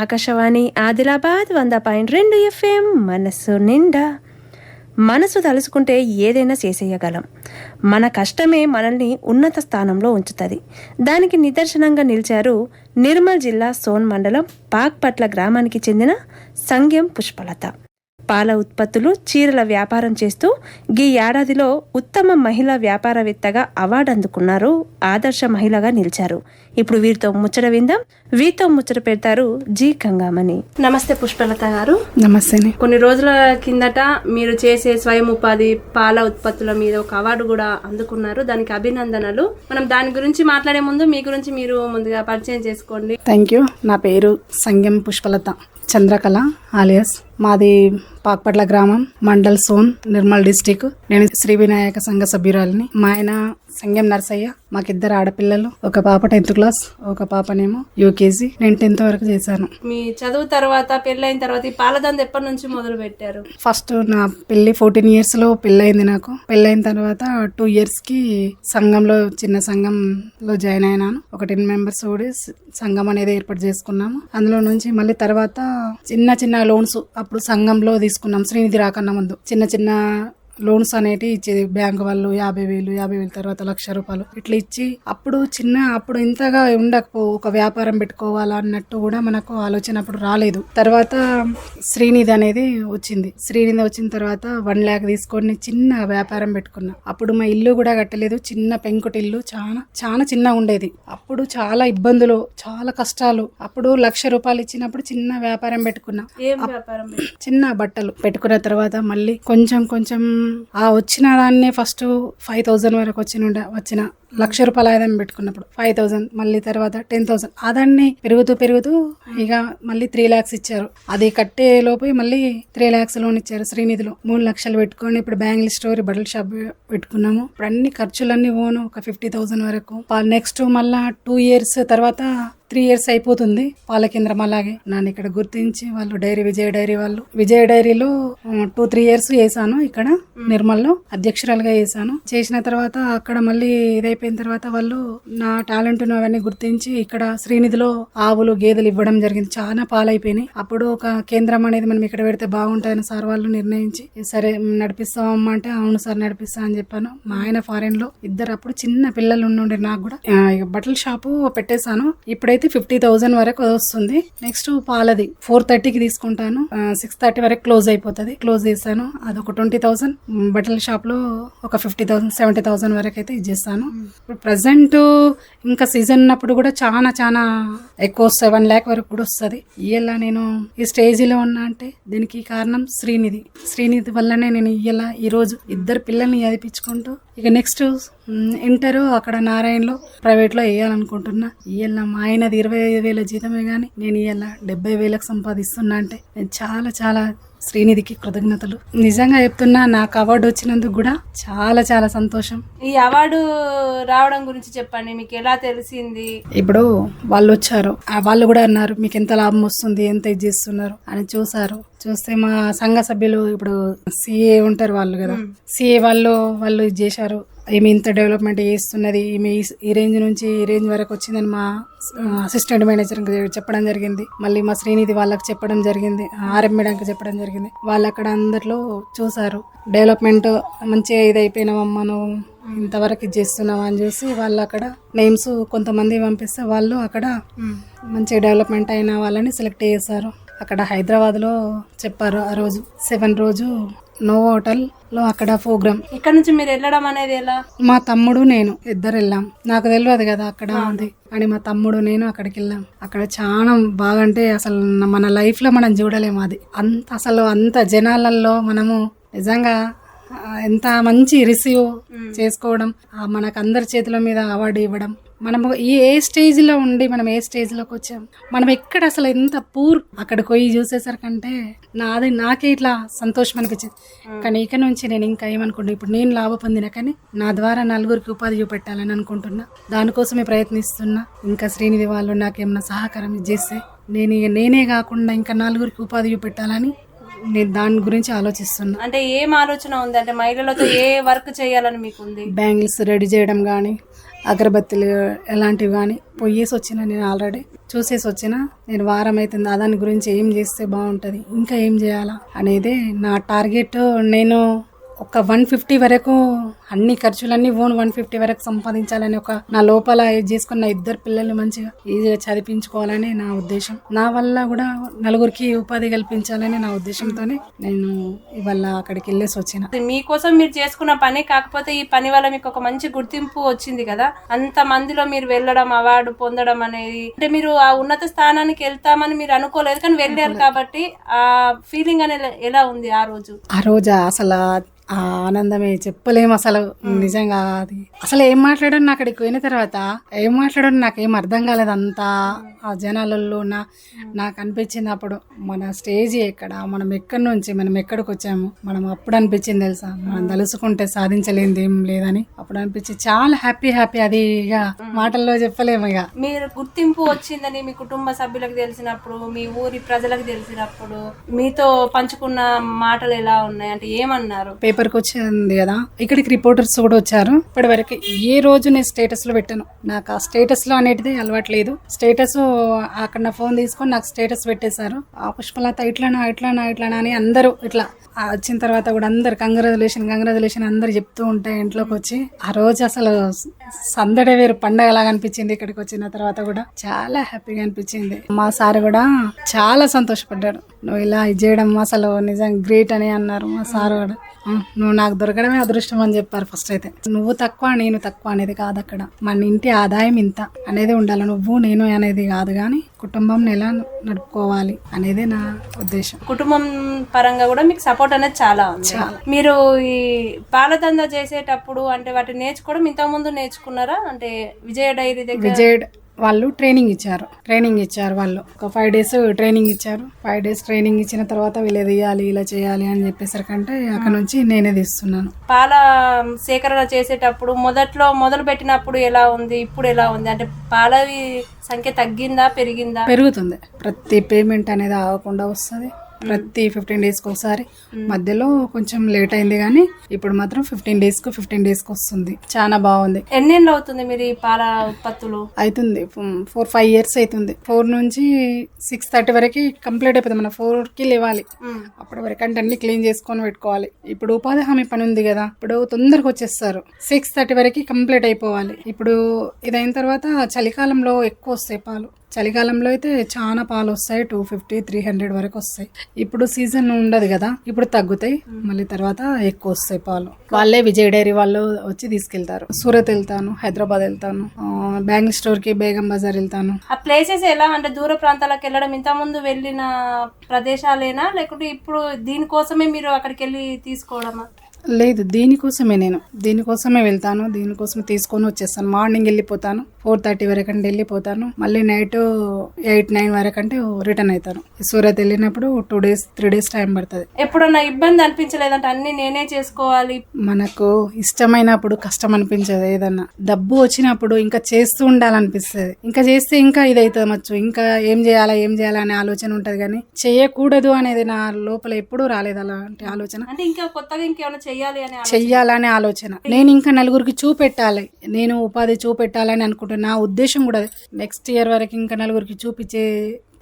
ఆకాశవాణి ఆదిలాబాద్ వంద పాయింట్ రెండు ఎఫ్ఎం. మనసు నిండా. మనసు తలుసుకుంటే ఏదైనా చేసేయగలం. మన కష్టమే మనల్ని ఉన్నత స్థానంలో ఉంచుతుంది. దానికి నిదర్శనంగా నిలిచారు నిర్మల్ జిల్లా సోన్ మండలం పాక్పట్ల గ్రామానికి చెందిన సంగ్యం పుష్పలత. పాల ఉత్పత్తులు చీరల వ్యాపారం చేస్తూ గీ ఏడాదిలో ఉత్తమ మహిళా వ్యాపారవేత్తగా అవార్డు అందుకున్నారు ఆదర్శ మహిళగా నిలిచారు. ఇప్పుడు వీరితో ముచ్చట విందాం. వీరితో ముచ్చట పెడతారు జీ కంగామణి. నమస్తే పుష్పలత గారు. నమస్తేనే కొన్ని రోజుల కిందట మీరు చేసే స్వయం ఉపాధి పాల ఉత్పత్తుల మీద ఒక అవార్డు కూడా అందుకున్నారు. దానికి అభినందనలు. మనం దాని గురించి మాట్లాడే ముందు మీ గురించి మీరు ముందుగా పరిచయం చేసుకోండి. థ్యాంక్ యూ నా పేరు సంగం పుష్పలత చంద్రకళ ఆలియస్ మాది పాక్పట్ల గ్రామం మండల్ సోన్ నిర్మల్ డిస్టిక్. నేను శ్రీ వినాయక సంఘ సభ్యురాలిని. మా ఆయన సంగం నర్సయ్య. మాకిద్దరు ఆడపిల్లలు. ఒక పాప టెన్త్ క్లాస్ ఒక పాపనేమో యూకేజీ. నేను టెన్త్ వరకు చేశాను. మీ చదువు తర్వాత పెళ్ళైన తర్వాత ఈ పాలదంద ఎప్పటి నుంచి మొదలు పెట్టారు? ఫస్ట్ నా పెళ్ళి ఫోర్టీన్ ఇయర్స్లో పెళ్ళయింది నాకు. పెళ్ళైన తర్వాత టూ ఇయర్స్కి సంఘంలో చిన్న సంఘంలో జాయిన్ అయినాను. ఒక టెన్ మెంబర్స్ కూడా సంఘం అనేది ఏర్పాటు చేసుకున్నాము. అందులో నుంచి మళ్ళీ తర్వాత చిన్న చిన్న లోన్స్ అప్పుడు సంఘంలో తీసుకున్నాం. శ్రీనిధి రాకన్నా ముందు చిన్న చిన్న లోన్స్ అనేటి ఇచ్చేది. బ్యాంక్ వాళ్ళు యాభై వేలు యాభై వేలు తర్వాత లక్ష రూపాయలు ఇట్లా ఇచ్చి అప్పుడు చిన్న అప్పుడు ఇంతగా ఉండకపో ఒక వ్యాపారం పెట్టుకోవాలా అన్నట్టు కూడా మనకు ఆలోచన అప్పుడు రాలేదు. తర్వాత శ్రీనిధి అనేది వచ్చింది. శ్రీనిధి వచ్చిన తర్వాత వన్ ల్యాక్ తీసుకొని చిన్న వ్యాపారం పెట్టుకున్నా. అప్పుడు మా ఇల్లు కూడా కట్టలేదు. చిన్న పెంకుటి ఇల్లు చాలా చాలా చిన్నగా ఉండేది. అప్పుడు చాలా ఇబ్బందులు చాలా కష్టాలు. అప్పుడు లక్ష రూపాయలు ఇచ్చినప్పుడు చిన్న వ్యాపారం పెట్టుకున్నా? చిన్న బట్టలు పెట్టుకున్న తర్వాత మళ్ళీ కొంచెం కొంచెం ఆ వచ్చిన దాన్నే ఫస్ట్ ఫైవ్ థౌజండ్ వరకు వచ్చిన వచ్చిన లక్ష రూపాయల ఆదాయం పెట్టుకున్నప్పుడు. ఫైవ్ థౌజండ్ మళ్ళీ తర్వాత టెన్ థౌసండ్ దాన్ని పెరుగుతూ పెరుగుతూ ఇక మళ్ళీ త్రీ ల్యాక్స్ ఇచ్చారు. అది కట్టే లోపు మళ్ళీ త్రీ ల్యాక్స్ లోన్ ఇచ్చారు. శ్రీనిధిలో మూడు లక్షలు పెట్టుకొని ఇప్పుడు బ్యాంగిల్ స్టోర్ బట్టల షాప్ పెట్టుకున్నాము. ఇప్పుడు అన్ని ఖర్చులన్నీ ఓను ఒక ఫిఫ్టీ థౌసండ్ వరకు. నెక్స్ట్ మళ్ళా టూ ఇయర్స్ తర్వాత త్రీ ఇయర్స్ అయిపోతుంది పాల కేంద్రం అలాగే. నన్ను ఇక్కడ గుర్తించి వాళ్ళు డైరీ విజయ డైరీ వాళ్ళు. విజయ డైరీలో టూ త్రీ ఇయర్స్ చేశాను ఇక్కడ నిర్మల్లో. అధ్యక్షురాలుగా చేశాను. చేసిన తర్వాత అక్కడ మళ్ళీ ఇదైపోయిన తర్వాత వాళ్ళు నా టాలెంట్ అవన్నీ గుర్తించి ఇక్కడ శ్రీనిధిలో ఆవులు గేదెలు ఇవ్వడం జరిగింది. చాలా పాలైపోయినాయి. అప్పుడు ఒక కేంద్రం అనేది మనం ఇక్కడ పెడితే బాగుంటుందని సార్ వాళ్ళు నిర్ణయించి సరే నడిపిస్తామమ్మా అంటే అవును సార్ నడిపిస్తా అని చెప్పాను. మా ఆయన ఫారెన్లో ఇద్దరు అప్పుడు చిన్న పిల్లలు ఉండే నాకు కూడా. బట్టల షాపు పెట్టేశాను. ఇప్పుడైతే ఫిఫ్టీ థౌసండ్ వరకు వస్తుంది. నెక్స్ట్ పాలది ఫోర్ థర్టీకి తీసుకుంటాను. సిక్స్ థర్టీ వరకు క్లోజ్ అయిపోతుంది. క్లోజ్ చేస్తాను. అది ఒక ట్వంటీ థౌసండ్. బట్టల షాప్లో ఒక ఫిఫ్టీ థౌసండ్ సెవెంటీ థౌసండ్ వరకు అయితే ఇచ్చేస్తాను. ఇప్పుడు ప్రజెంట్ ఇంకా సీజన్ ఉన్నప్పుడు కూడా చాలా చాలా ఎక్కువ సెవెన్ ల్యాక్ వరకు కూడా వస్తుంది. ఇయ్యాల నేను ఈ స్టేజిలో ఉన్నా అంటే దీనికి కారణం శ్రీనిధి. శ్రీనిధి వల్లనే నేను ఇయ్యాల ఈ రోజు ఇద్దరు పిల్లల్ని చదివించుకుంటూ ఇక నెక్స్ట్ ఇంటర్ అక్కడ నారాయణలో ప్రైవేట్లో వేయాలనుకుంటున్నా. ఇయ్యాల మా ఆయనది ఇరవై ఐదు వేల జీతమే కానీ నేను ఇయ్యాల డెబ్బై వేలకు సంపాదిస్తున్నా అంటే నేను చాలా చాలా శ్రీనిధికి కృతజ్ఞతలు. నిజంగా చెప్తున్నా నాకు అవార్డు వచ్చినందుకు కూడా చాలా చాలా సంతోషం. ఈ అవార్డు రావడం గురించి చెప్పండి మీకు ఎలా తెలిసింది? ఇప్పుడు వాళ్ళు వచ్చారు. వాళ్ళు కూడా అన్నారు మీకు ఎంత లాభం వస్తుంది ఎంత ఇది చేస్తున్నారు? అని చూసారు చూస్తే మా సంఘ సభ్యులు ఇప్పుడు సిఏ ఉంటారు వాళ్ళు కదా. సిఏ వాళ్ళు వాళ్ళు ఇది చేశారు. ఈమె ఇంత డెవలప్మెంట్ చేస్తున్నది ఈమె ఈ- రేంజ్ నుంచి ఈ రేంజ్ వరకు వచ్చిందని మా అసిస్టెంట్ మేనేజర్ చెప్పడం జరిగింది. మళ్ళీ మా శ్రీనిధి వాళ్ళకి చెప్పడం జరిగింది ఆర్ఎం మేడంకి చెప్పడం జరిగింది. వాళ్ళు అక్కడ అందరిలో చూసారు డెవలప్మెంట్ మంచిగా ఇది అయిపోయినావమ్మా నువ్వు ఇంతవరకు ఇది చేస్తున్నావా అని చూసి వాళ్ళు అక్కడ నేమ్స్ కొంతమంది పంపిస్తే వాళ్ళు అక్కడ మంచిగా డెవలప్మెంట్ అయిన వాళ్ళని సెలెక్ట్ చేశారు. అక్కడ హైదరాబాద్లో చెప్పారు ఆ రోజు సెవెన్ రోజు నో హోటల్లో అక్కడ ప్రోగ్రామ్. ఇక్కడ నుంచి మీరు వెళ్ళడం అనేది ఎలా? మా తమ్ముడు నేను ఇద్దరు వెళ్ళాం. నాకు తెలియదు కదా అక్కడ ఉంది. అని మా తమ్ముడు నేను అక్కడికి వెళ్ళాం. అక్కడ చాలా బాగా అంటే అసలు మన లైఫ్లో మనం చూడలేము అది. అంత అసలు అంత జనాలలో మనము నిజంగా ఎంత మంచి రిసీవ్ చేసుకోవడం మనకు అందరి చేతుల మీద అవార్డు ఇవ్వడం. మనము ఈ ఏ స్టేజ్లో ఉండి మనం ఏ స్టేజ్లోకి వచ్చాం? మనం ఎక్కడ అసలు ఎంత పూర్ అక్కడికి పోయి చూసేసరికంటే నాది నాకే ఇట్లా సంతోషం అనిపించింది. కానీ ఇక నుంచి నేను ఇంకా ఏమనుకుంటున్నా ఇప్పుడు నేను లాభ పొందిన కానీ నా ద్వారా నలుగురికి ఉపాధి చూపెట్టాలని అనుకుంటున్నా. దానికోసమే ప్రయత్నిస్తున్నా. ఇంకా శ్రీనిధి వాళ్ళు నాకేమన్నా సహకారం చేస్తే నేను ఇక నేనే కాకుండా ఇంకా నలుగురికి ఉపాధి చూపెట్టాలని నేను దాని గురించి ఆలోచిస్తున్నా. అంటే ఏం ఆలోచన ఉంది అంటే మహిళలతో ఏ వర్క్ చేయాలని మీకు ఉంది బ్యాంగిల్స్ రెడీ చేయడం కానీ అగరబత్తులు ఎలాంటివి కానీ పొయ్యేసి వచ్చిన నేను ఆల్రెడీ చూసేసి వచ్చిన నేను వారం అవుతుంది దాని గురించి ఏం చేస్తే బాగుంటుంది? ఇంకా ఏం చేయాలా? అనేది నా టార్గెట్ నేను ఒక వన్ ఫిఫ్టీ వరకు అన్ని ఖర్చులన్నీ ఓన్ వన్ ఫిఫ్టీ వరకు సంపాదించాలని ఒక నా లోపల చేసుకున్న ఇద్దరు పిల్లల్ని మంచిగా ఈజీగా చదివించుకోవాలని నా ఉద్దేశం. నా వల్ల కూడా నలుగురికి ఉపాధి కల్పించాలని నా ఉద్దేశంతోనే నేను ఇవాళ అక్కడికి వెళ్ళేసి వచ్చిన. మీకోసం మీరు చేసుకున్న పని కాకపోతే ఈ పని వల్ల మీకు ఒక మంచి గుర్తింపు వచ్చింది కదా? అంత మందిలో మీరు వెళ్ళడం అవార్డు పొందడం అనేది. అంటే మీరు ఆ ఉన్నత స్థానానికి వెళ్తామని మీరు అనుకోలేదు కానీ వెళ్ళారు కాబట్టి ఆ ఫీలింగ్ అనేది ఎలా ఉంది ఆ రోజు? ఆ రోజు అసలు ఆ ఆనందమే చెప్పలేము అసలు. నిజంగా అది. అసలు ఏం మాట్లాడాను నాకు అక్కడికి పోయిన తర్వాత ఏం మాట్లాడాను నాకు ఏం అర్థం కాలేదు అంతా. ఆ జనాలలో నా నాకు అనిపించింది అప్పుడు మన స్టేజ్ ఎక్కడ మనం ఎక్కడి నుంచి మనం ఎక్కడికి వచ్చాము మనం అప్పుడు అనిపించింది తెలుసా? మనం తలుసుకుంటే సాధించలేనిది ఏం లేదని అప్పుడు అనిపించింది చాలా హ్యాపీ హ్యాపీ. అది ఇక మాటల్లో చెప్పలేము ఇక. మీరు గుర్తింపు వచ్చిందని మీ కుటుంబ సభ్యులకు తెలిసినప్పుడు మీ ఊరి ప్రజలకు తెలిసినప్పుడు మీతో పంచుకున్న మాటలు ఎలా ఉన్నాయి? అంటే ఏమన్నారు? పేపర్కి వచ్చింది కదా ఇక్కడికి రిపోర్టర్స్ కూడా వచ్చారు. ఇప్పటి వరకు ఏ రోజు నేను స్టేటస్లో పెట్టాను. నాకు ఆ స్టేటస్లో అనేటిది అలవాట్లేదు. స్టేటస్ అక్కడ నా ఫోన్ తీసుకొని నాకు స్టేటస్ పెట్టేశారు. ఆ పుష్పలత ఇట్లానా ఇట్లానా ఇట్లానా అని అందరూ ఇట్లా వచ్చిన తర్వాత కూడా అందరు కంగ్రాచులేషన్ కంగ్రాచులేషన్ అందరు చెప్తూ ఉంటాయి ఇంట్లోకి వచ్చి ఆ రోజు అసలు సందడే వేరు పండగలాగా అనిపించింది ఇక్కడికి వచ్చిన తర్వాత కూడా. చాలా హ్యాపీగా అనిపించింది. మా సార్ కూడా చాలా సంతోషపడ్డాడు. నువ్వు ఇలా ఇది చేయడం అసలు నిజం గ్రేట్ అని అన్నారు మా సార్ కూడా. నువ్వు నాకు దొరకడమే అదృష్టం అని చెప్పారు ఫస్ట్ అయితే. నువ్వు తక్కువ నేను తక్కువ అనేది కాదు అక్కడ. మన ఇంటి ఆదాయం ఇంత అనేది ఉండాలి. నువ్వు నేను అనేది కాదు కానీ కుటుంబం ఎలా నడుపుకోవాలి అనేదే నా ఉద్దేశం. కుటుంబం పరంగా కూడా మీకు సపోర్ట్ అనేది చాలా ఉంది. మీరు ఈ పాలదంద చేసేటప్పుడు అంటే వాటిని నేర్చుకోవడం ఇంతకు ముందు నేర్చుకున్నారా? అంటే విజయ డైరీ దగ్గర విజయ్ వాళ్ళు ట్రైనింగ్ ఇచ్చారు. ట్రైనింగ్ ఇచ్చారు వాళ్ళు. ఒక ఫైవ్ డేస్ ట్రైనింగ్ ఇచ్చారు. ఫైవ్ డేస్ ట్రైనింగ్ ఇచ్చిన తర్వాత వీళ్ళు తీయాలి ఇలా చేయాలి అని చెప్పేసరికంటే అక్కడ నుంచి నేనే తీస్తున్నాను. పాల సేకరణ చేసేటప్పుడు మొదట్లో మొదలు పెట్టినప్పుడు ఎలా ఉంది ఇప్పుడు ఎలా ఉంది? అంటే పాలవి సంఖ్య తగ్గిందా పెరిగిందా? పెరుగుతుంది. ప్రతి పేమెంట్ అనేది ఆగకుండా వస్తుంది. ప్రతి ఫిఫ్టీన్ డేస్కి ఒకసారి. మధ్యలో కొంచెం లేట్ అయింది కానీ ఇప్పుడు మాత్రం ఫిఫ్టీన్ డేస్కి ఫిఫ్టీన్ డేస్కి వస్తుంది. చాలా బాగుంది. ఎన్నేళ్ళు అవుతుంది మీరు ఈ పాల ఉత్పత్తులు? అవుతుంది ఫోర్ ఫైవ్ ఇయర్స్ అవుతుంది ఫోర్ నుంచి సిక్స్ థర్టీ వరకు కంప్లీట్ అయిపోతుంది. మన ఫోర్కి లేవాలి. మ్మ్. అప్పటి వరకు అంటే అన్ని క్లీన్ చేసుకొని పెట్టుకోవాలి. ఇప్పుడు ఉపాధి హామీ పని ఉంది కదా ఇప్పుడు తొందరగా వచ్చేస్తారు. సిక్స్ థర్టీ వరకు కంప్లీట్ అయిపోవాలి. ఇప్పుడు ఇదైన తర్వాత చలికాలంలో ఎక్కువ వస్తాయి పాలు. చలికాలంలో అయితే చాలా పాలు వస్తాయి. టూ ఫిఫ్టీ త్రీ హండ్రెడ్ వరకు వస్తాయి. ఇప్పుడు సీజన్ ఉండదు కదా ఇప్పుడు తగ్గుతాయి. మళ్ళీ తర్వాత ఎక్కువ వస్తాయి పాలు. వాళ్ళే విజయ్ డైరీ వాళ్ళు వచ్చి తీసుకెళ్తారు. సూరత్ వెళ్తాను హైదరాబాద్ వెళ్తాను బ్యాంగిల్ స్టోర్కి బేగం బజార్ వెళ్తాను. ఆ ప్లేసెస్ ఎలా అంటే దూర ప్రాంతాలకు వెళ్ళడం ఇంత ముందు వెళ్ళిన ప్రదేశాలేనా? లేకుంటే ఇప్పుడు దీనికోసమే మీరు అక్కడికి వెళ్ళి తీసుకోవడమా? లేదు దీనికోసమే నేను. దీనికోసమే వెళ్తాను దీనికోసమే తీసుకొని వచ్చేస్తాను. మార్నింగ్ వెళ్ళిపోతాను. ఫోర్ థర్టీ వరకు అంటే వెళ్ళిపోతాను. మళ్ళీ నైట్ ఎయిట్ నైన్ వరకు అంటే రిటర్న్ అవుతాను. సూరత్ వెళ్ళినప్పుడు two days three days time పడుతుంది. ఎప్పుడన్నా ఇబ్బంది అనిపించలేదంటే అన్ని నేనే చేసుకోవాలి? మనకు ఇష్టమైనప్పుడు కష్టం అనిపించదు ఏదన్నా. డబ్బు వచ్చినప్పుడు ఇంకా చేస్తూ ఉండాలనిపిస్తుంది. ఇంకా చేస్తే ఇంకా ఇది అవుతుంది మచ్చు. ఇంకా ఏం చేయాలా ఏం చేయాలా అనే ఆలోచన ఉంటది కానీ చేయకూడదు అనేది నా లోపల ఎప్పుడూ రాలేదు అలాంటి ఆలోచన. అంటే ఇంకా కొత్తగా ఇంకేమైనా చెయ్యాలి అని ఆలోచన. చెయ్యాలనే ఆలోచన. నేను ఇంకా నలుగురికి చూపెట్టాలి. నేను ఉపాధి చూపెట్టాలని అనుకుంటున్నా. నా ఉద్దేశం కూడా నెక్స్ట్ ఇయర్ వరకు ఇంకా నలుగురికి చూపించే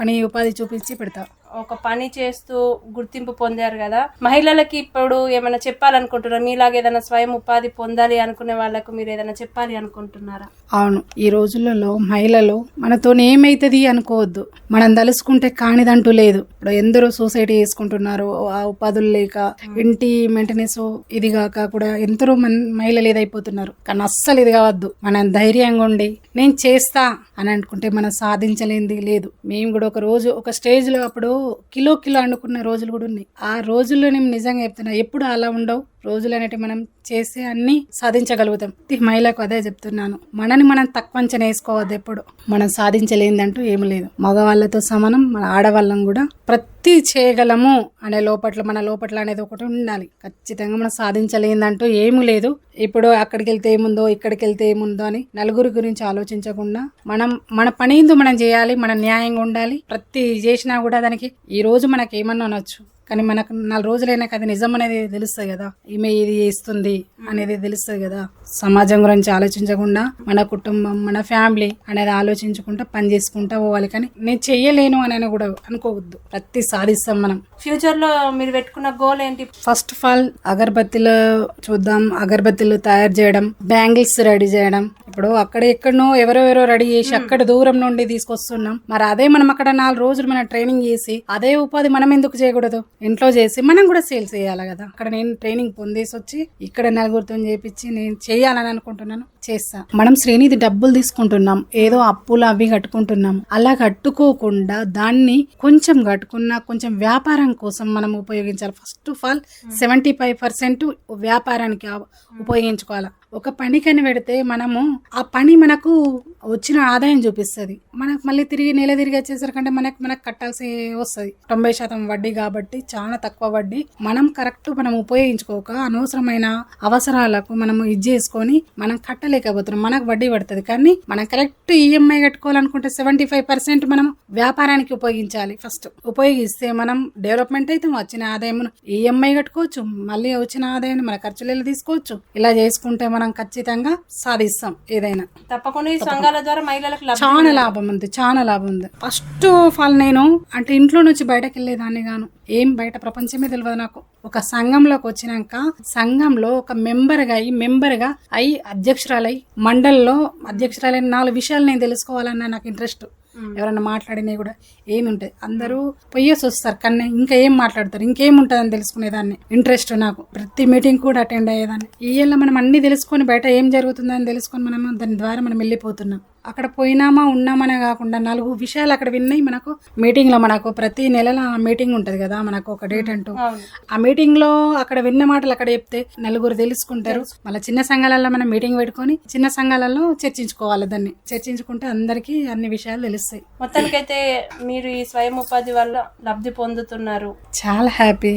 పని ఉపాధి చూపించి పెడతా. ఒక పని చేస్తూ గుర్తింపు పొందారు కదా. మహిళలకి ఇప్పుడు ఏమైనా చెప్పాలనుకుంటున్నారా? మీలాగా ఏదైనా స్వయం ఉపాధి పొందాలి అనుకునే వాళ్ళకు మీరు ఏదైనా చెప్పాలి అనుకుంటున్నారా? అవును. ఈ రోజులలో మహిళలు మనతో ఏమైతుంది అనుకోవద్దు. మనం తలుసుకుంటే కానిదంటూ లేదు. ఇప్పుడు ఎందరో సొసైటీ చేసుకుంటున్నారు. ఆ ఉపాధులు లేక ఇంటి మెయింటెనెన్స్ ఇది కాక కూడా ఎందరో మన్ మహిళలు ఇదైపోతున్నారు కానీ అస్సలు ఇది కావద్దు. మనం ధైర్యంగా ఉండి నేను చేస్తా అని అనుకుంటే మనం సాధించలేనిది లేదు. మేము కూడా ఒక రోజు ఒక స్టేజ్లో అప్పుడు కిలో కిలో అనుకున్న రోజులు కూడా ఉన్నాయి. ఆ రోజుల్లో నేను నిజంగా చెప్తున్నా ఎప్పుడు అలా ఉండవు. రోజులు అనేవి మనం చేసే అన్ని సాధించగలుగుతాం. ప్రతి మహిళకు అదే చెప్తున్నాను. మనని మనం తక్కువ అంచనా వేసుకోవద్దు ఎప్పుడు. మనం సాధించలేదంటూ ఏమి లేదు. మగవాళ్ళతో సమానం మన ఆడవాళ్ళం కూడా ప్రతి చేయగలము అనే లోపట్ల మన లోపట్ల అనేది ఒకటి ఉండాలి. ఖచ్చితంగా మనం సాధించలేదంటూ ఏమీ లేదు. ఇప్పుడు అక్కడికి వెళ్తే ఏముందో ఇక్కడికి వెళ్తే ఏముందో అని నలుగురి గురించి ఆలోచించకుండా మనం మన పని ఏందో మనం చేయాలి మన న్యాయంగా ఉండాలి. ప్రతి చేసినా కూడా దానికి ఈ రోజు మనకి ఏమన్నా అనొచ్చు. కానీ మనకు నాలుగు రోజులైనా అది నిజం అనేది తెలుస్తుంది కదా. ఈమె ఇది ఇస్తుంది అనేది తెలుస్తుంది కదా. సమాజం గురించి ఆలోచించకుండా మన కుటుంబం మన ఫ్యామిలీ అనేది ఆలోచించుకుంటా పని చేసుకుంటా పోవాలి. కానీ నేను చెయ్యలేను అని కూడా అనుకోవద్దు. ప్రతి సాధిస్తాం మనం. ఫ్యూచర్లో మీరు పెట్టుకున్న గోల్ ఏంటి? ఫస్ట్ ఆఫ్ ఆల్ అగరబత్తిలు చూద్దాం. అగరబత్తిలు తయారు చేయడం బ్యాంగిల్స్ రెడీ చేయడం. ఇప్పుడు అక్కడ ఎక్కడనో ఎవరెవరో రెడీ చేసి అక్కడ దూరం నుండి తీసుకొస్తున్నాం. మరి అదే మనం అక్కడ నాలుగు రోజులు మనం ట్రైనింగ్ చేసి అదే ఉపాధి మనం ఎందుకు చేయకూడదు? ఇంట్లో చేసి మనం కూడా సేల్స్ చేయాలి కదా. అక్కడ నేను ట్రైనింగ్ పొందేసి వచ్చి ఇక్కడ నలుగురితో చేపించి నేను చేయాలని అనుకుంటున్నాను. చేస్తా. మనం శ్రేణిది డబ్బులు తీసుకుంటున్నాం. ఏదో అప్పులు అవి కట్టుకుంటున్నాం. అలా కట్టుకోకుండా దాన్ని కొంచెం కట్టుకున్నా కొంచెం వ్యాపారం కోసం మనం ఉపయోగించాలి. First of all seventy five percent వ్యాపారానికి ఉపయోగించుకోవాలి. ఒక పనికని పెడితే మనము ఆ పని మనకు వచ్చిన ఆదాయం చూపిస్తుంది. మనకు మళ్ళీ తిరిగి నెల తిరిగి వచ్చేసరికంటే మనకు మనకు కట్టాల్సి వస్తుంది. తొంభై శాతం వడ్డీ కాబట్టి చాలా తక్కువ వడ్డీ. మనం కరెక్ట్ మనం ఉపయోగించుకోక అనవసరమైన అవసరాలకు మనం ఇది చేసుకొని మనం కట్టలేకపోతున్నాం. మనకు వడ్డీ పడుతుంది. కానీ మనం కరెక్ట్ ఈఎంఐ కట్టుకోవాలనుకుంటే సెవెంటీ ఫైవ్ పర్సెంట్ మనం వ్యాపారానికి ఉపయోగించాలి ఫస్ట్. ఉపయోగిస్తే మనం డెవలప్మెంట్ అయితే వచ్చిన ఆదాయం ఈఎంఐ కట్టుకోవచ్చు. మళ్ళీ వచ్చిన ఆదాయాన్ని మన ఖర్చులలో తీసుకోవచ్చు. ఇలా చేసుకుంటే మనం ఖచ్చితంగా సాధిస్తాం ఏదైనా. తప్పకుండా ఈ సంఘాల ద్వారా మహిళలకు చాలా లాభం ఉంది చాలా లాభం ఉంది. ఫస్ట్ ఆఫ్ ఆల్ నేను అంటే ఇంట్లో నుంచి బయటకు వెళ్ళేదాన్ని గాను. ఏం బయట ప్రపంచమే తెలియదు నాకు. ఒక సంఘంలోకి వచ్చినాక సంఘంలో ఒక మెంబర్గా అయి మెంబర్గా అయి అధ్యక్షురాలై మండలిలో అధ్యక్షురాలైన నాలుగు విషయాలు నేను తెలుసుకోవాలన్న నాకు ఇంట్రెస్ట్ ఎవరైనా మాట్లాడినవి కూడా ఏమి ఉంటుంది అందరూ పొయ్యేసి వస్తారు కానీ ఇంకా ఏం మాట్లాడతారు? ఇంకేం ఉంటుందని తెలుసుకునేదాన్ని. ఇంట్రెస్ట్ నాకు. ప్రతి మీటింగ్ కూడా అటెండ్ అయ్యేదాన్ని. ఈ మనం అన్ని తెలుసుకొని బయట ఏం జరుగుతుందని తెలుసుకొని మనం దాని ద్వారా మనం వెళ్ళిపోతున్నాం. అక్కడ పోయినామా ఉన్నామనే కాకుండా నాలుగు విషయాలు అక్కడ విన్నాయి మనకు. మీటింగ్లో మనకు ప్రతి నెలల మీటింగ్ ఉంటది కదా మనకు ఒక డేట్ అంటూ. ఆ మీటింగ్లో అక్కడ విన్న మాటలు అక్కడ చెప్తే నలుగురు తెలుసుకుంటారు. మళ్ళీ చిన్న సంఘాలలో మనం మీటింగ్ పెట్టుకొని చిన్న సంఘాలలో చర్చించుకోవాలి దాన్ని. చర్చించుకుంటే అందరికీ అన్ని విషయాలు తెలుస్తాయి. మొత్తానికైతే మీరు ఈ స్వయం ఉపాధి వల్ల లబ్ధి పొందుతున్నారు. చాలా హ్యాపీ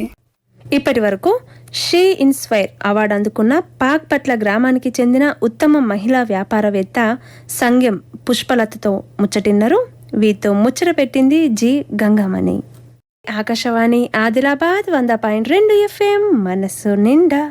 ఇప్పటి వరకు షీ ఇన్స్పైర్ అవార్డు అందుకున్న పాక్ పట్ల గ్రామానికి చెందిన ఉత్తమ మహిళా వ్యాపారవేత్త సంఘం పుష్పలతతో ముచ్చటిన్నారు. వీరితో ముచ్చట పెట్టింది జి గంగామణి. ఆకాశవాణి ఆదిలాబాద్ వంద పాయింట్ రెండు ఎఫ్ఎం మనస్సు నిండా.